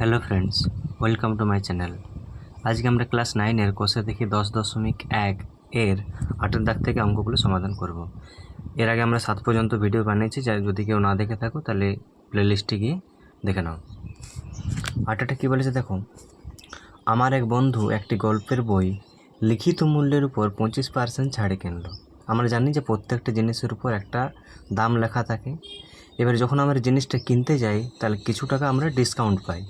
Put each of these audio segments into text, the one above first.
Hello friends welcome to my channel আজকে আমরা class নাইনের কোষে দেখি দশ দশমিক এক এর আটের দাগ থেকে অঙ্কগুলো সমাধান করব। এর আগে আমরা সাত পর্যন্ত ভিডিও বানিয়েছি, যা যদি কেউ না দেখে থাকো, তাহলে প্লেলিস্টে গিয়ে দেখে নাও। আটেটা কী বলেছে দেখো? আমার এক বন্ধু একটি গল্পের বই লিখিত মূল্যের উপর পঁচিশ পার্সেন্ট ছাড়ে কিনলো। আমরা জানি যে প্রত্যেকটা জিনিসের উপর একটা দাম লেখা থাকে। এবার যখন আমরা জিনিসটা কিনতে যাই, তাহলে কিছু টাকা আমরা ডিসকাউন্ট পাই।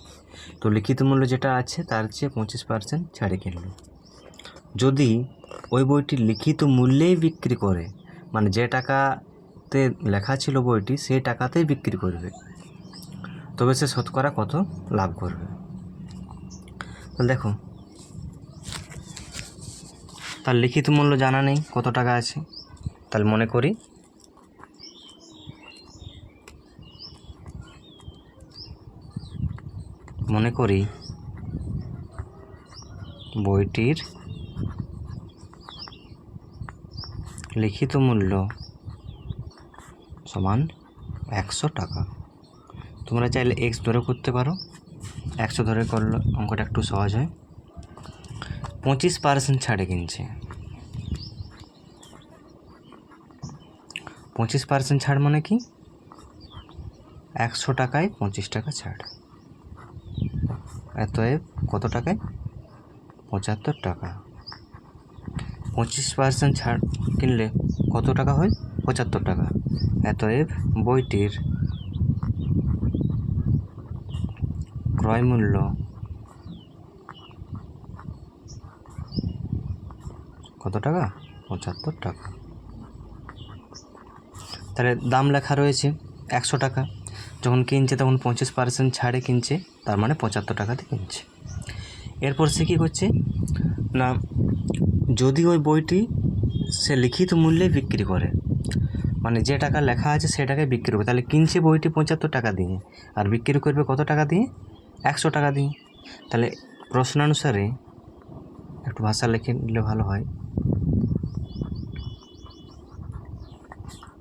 তো লিখিত মূল্য যেটা আছে, তার চেয়ে পঁচিশ পার্সেন্ট ছাড়ে কিনলো। যদি ওই বইটি লিখিত মূল্যেই বিক্রি করে মানে যে টাকাতে লেখা ছিল বইটি, সেই টাকাতেই বিক্রি করবে, তবে সে শতকরা কত লাভ করবে? তাহলে দেখো, তার লিখিত মূল্য জানা নেই, কত টাকা আছে, তাহলে মনে করি মনে করি বইটির লিখিত মূল্য সমান একশো টাকা। তোমরা চাইলে এক্স ধরে করতে পারো। একশো ধরে করলে অঙ্কটা একটু সহজ হয়। পঁচিশ পার্সেন্ট ছাড়ে কিনছে। পঁচিশ পার্সেন্ট ছাড় মানে কি? একশো টাকায় পঁচিশ টাকা ছাড়। অতএব কত টাকায়? পঁচাত্তর টাকা। পঁচিশ পার্সেন্ট ছাড় কিনলে কত টাকা হয়? পঁচাত্তর টাকা। অতএব বইটির ক্রয় মূল্য কত টাকা? পঁচাত্তর টাকা। তাহলে দাম লেখা রয়েছে একশো টাকা। যখন কিনছে তখন পঁচিশ পার্সেন্ট ছাড়ে কিনছে, তার মানে পঁচাত্তর টাকাতে কিনছে। এরপর সে কী করছে? না, যদি ওই বইটি সে লিখিত মূল্যে বিক্রি করে মানে যে টাকা লেখা আছে সে টাকায় বিক্রি করবে, তাহলে কিনছে বইটি পঁচাত্তর টাকা দিয়ে, আর বিক্রি করবে কত টাকা দিয়ে? একশো টাকা দিয়ে। তাহলে প্রশ্নানুসারে একটু ভাষা লিখে নিলে ভালো হয়।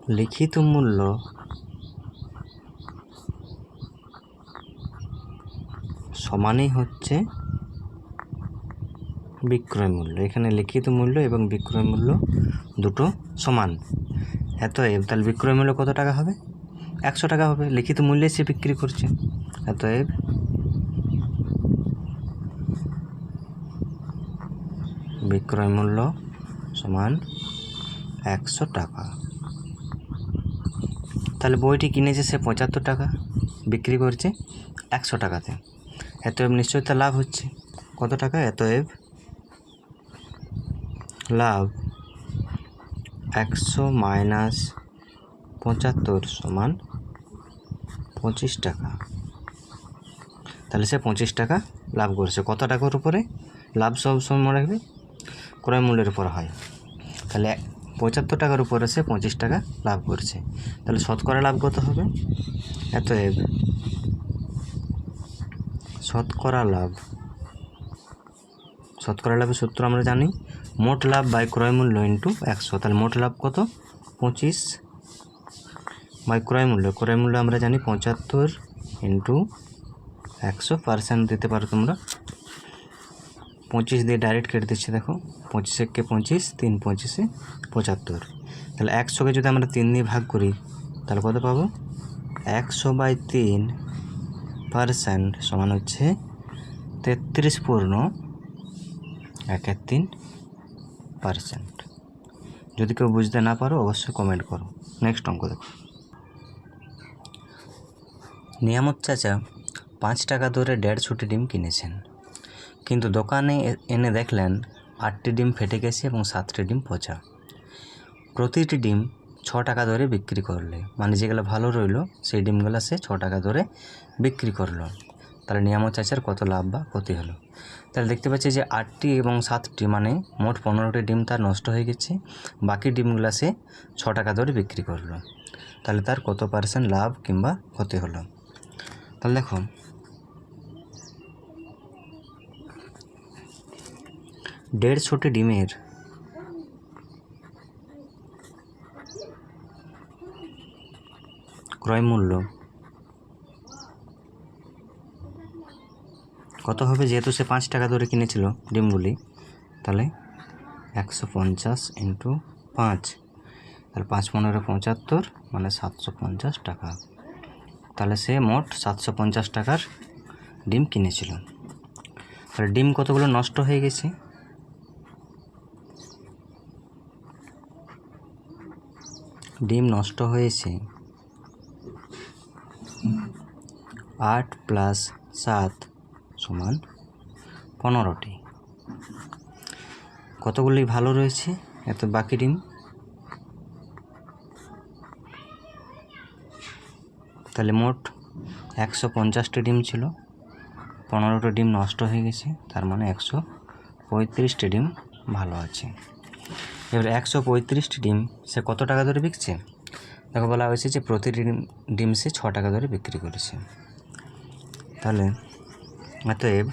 লিখিত মূল্য সমানই হচ্ছে বিক্রয় মূল্য। এখানে লিখিত মূল্য এবং বিক্রয় মূল্য দুটো সমান। এতএব তাহলে বিক্রয় মূল্য কত টাকা হবে? একশো টাকা হবে। লিখিত মূল্যে সে বিক্রি করছে। অতএব বিক্রয় মূল্য সমান একশো টাকা। তাহলে বইটি কিনেছে সে পঁচাত্তর টাকা, বিক্রি করছে একশো টাকাতে। এতএব নিশ্চয়ই তার লাভ হচ্ছে। কত টাকা এত এতএব লাভ একশো মাইনাস পঁচাত্তর সমান পঁচিশ টাকা। তাহলে সে পঁচিশ টাকা লাভ করছে। কত টাকার উপরে? লাভ সব সময় মনে রাখবে? ক্রয় মূল্যের উপর হয়। তাহলে পঁচাত্তর টাকার উপরে সে পঁচিশ টাকা লাভ করছে। তাহলে শতকরা লাভ কত হবে? এত এতএব শতকরা লাভ। শতকরা লাভের সূত্র আমরা জানি, মোট লাভ বাই ক্রয় মূল্য ইন্টু একশো। তাহলে মোট লাভ কত? পঁচিশ বাই ক্রয় মূল্য। ক্রয় মূল্য আমরা জানি পঁচাত্তর ইন্টু একশো। পার্সেন্ট দিতে পারো তোমরা। পঁচিশ দিয়ে ডাইরেক্ট কেটে দিচ্ছি, দেখো। পঁচিশে কে পঁচিশ, তিন পঁচিশে পঁচাত্তর। তাহলে একশোকে যদি আমরা তিন দিয়ে ভাগ করি, তাহলে কত পাবো? একশো বাই তিন পার্সেন্ট সমান হচ্ছে তেত্রিশ পূর্ণ একের তিন পার্সেন্ট। যদি কেউ বুঝতে না পারো, অবশ্যই কমেন্ট করো। নেক্সট অঙ্ক দেখো। নিয়ামত চাচা পাঁচ টাকা ধরে দেড়শোটি ডিম কিনেছেন। কিন্তু দোকানে এনে দেখলেন আটটি ডিম ফেটে গেছে এবং সাতটি ডিম পচা। প্রতিটি ডিম ছ টাকা ধরে বিক্রি করলে। মানে যেগুলো ভালো রইল, সেই ডিমগুলো সে ছ টাকা ধরে বিক্রি করল। তাহলে নিয়ামত চাচার কত লাভ বা ক্ষতি হলো? তাহলে দেখতে পাচ্ছি যে আটটি এবং সাতটি মানে মোট পনেরোটি ডিম তার নষ্ট হয়ে গেছে। বাকি ডিমগুলো সে ছ টাকা ধরে বিক্রি করল। তাহলে তার কত পার্সেন্ট লাভ কিংবা ক্ষতি হলো? তাহলে দেখো। দেড়শোটি ডিমের ক্রয় মূল্য। কত হবে? যেহেতু সে পাঁচ টাকা ধরে কিনেছিল ডিমগুলি, তাহলে একশো পঞ্চাশ ইন্টু পাঁচ। তাহলে পাঁচ পনেরো পঁচাত্তর মানে সাতশো পঞ্চাশ টাকা। তাহলে সে মোট সাতশো পঞ্চাশ টাকার ডিম কিনেছিল। তাহলে ডিম কতগুলো নষ্ট হয়ে গেছে? ডিম নষ্ট হয়েছে। আট প্লাস সাত সমান পনেরোটি। কতগুলি ভালো রয়েছে? এত বাকি ডিম? তাহলে মোট একশো পঞ্চাশটি ডিম ছিল। পনেরোটা ডিম নষ্ট হয়ে গেছে, তার মানে একশো পঁয়ত্রিশটি ডিম ভালো আছে। এবার একশো পঁয়ত্রিশটি ডিম সে কত টাকা ধরে বিকছে? দেখো বলা হয়েছে যে প্রতিটি ডিম ডিম সে ছ টাকা ধরে বিক্রি করেছে। তাহলে অতএব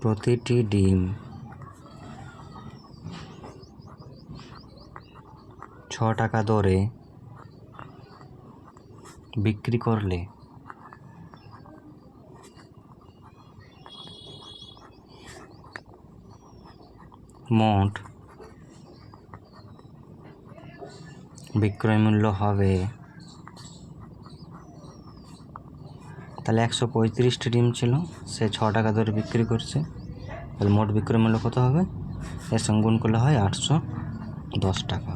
প্রতিটি ডিম ছ টাকা দরে বিক্রি করলে মোট বিক্রয় মূল্য হবে। তাহলে একশো পঁয়ত্রিশটি ডিম ছিল, সে ছ টাকা ধরে বিক্রি করছে। তাহলে মোট বিক্রয় মূল্য কত হবে? এর সঙ্গে করলে হয় আটশো দশ টাকা।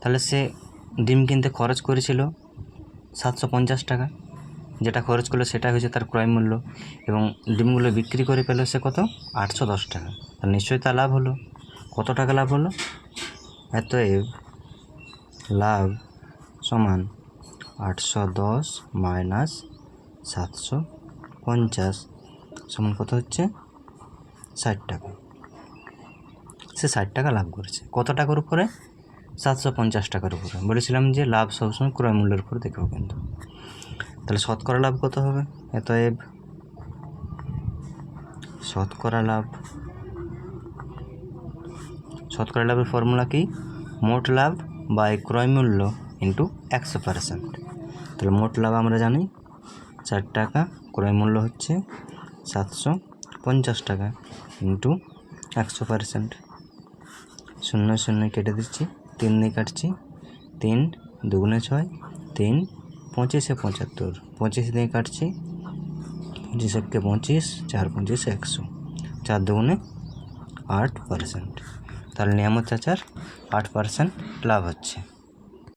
তাহলে সে ডিম কিনতে খরচ করেছিল সাতশো পঞ্চাশ টাকা। যেটা খরচ করল সেটা হয়েছে তার ক্রয় মূল্য এবং ডিমগুলো বিক্রি করে পেল সে কত? আটশো দশ টাকা। তাহলে নিশ্চয়ই তার লাভ হলো। কত টাকা লাভ হলো? অতএব লাভ সমান আটশো দশ মাইনাস সাতশো পঞ্চাশ। সমান কত হচ্ছে? ষাট টাকা। সে ষাট টাকা লাভ করেছে। কত টাকার উপরে? সাতশো পঞ্চাশ টাকার উপরে। বলেছিলাম যে লাভ সবসময় ক্রয় মূল্যের উপরে দেখব কিন্তু। তাহলে শতকরা লাভ কত হবে? অতএব শতকরা লাভ শতকরা লাভের ফর্মুলা কি? মোট লাভ বাই ক্রয় মূল্য ইন্টু একশো পার্সেন্ট তাহলে মোট লাভ আমরা জানি চার টাকা, ক্রয় মূল্য হচ্ছে সাতশো পঞ্চাশ টাকা ইন্টু একশো পার্সেন্ট শূন্য শূন্য কেটে দিচ্ছি, তিন দিয়ে কাটছি, তিন দুগুণে ছয়, তিন পঁচিশে পঁচাত্তর। পঁচিশ দিয়ে কাটছি, পঁচিশ একে পঁচিশ, চার পঁচিশ একশো। চার দুগুণে আট পার্সেন্ট তাহলে নিয়ামত চাচার আট পার্সেন্ট লাভ হচ্ছে।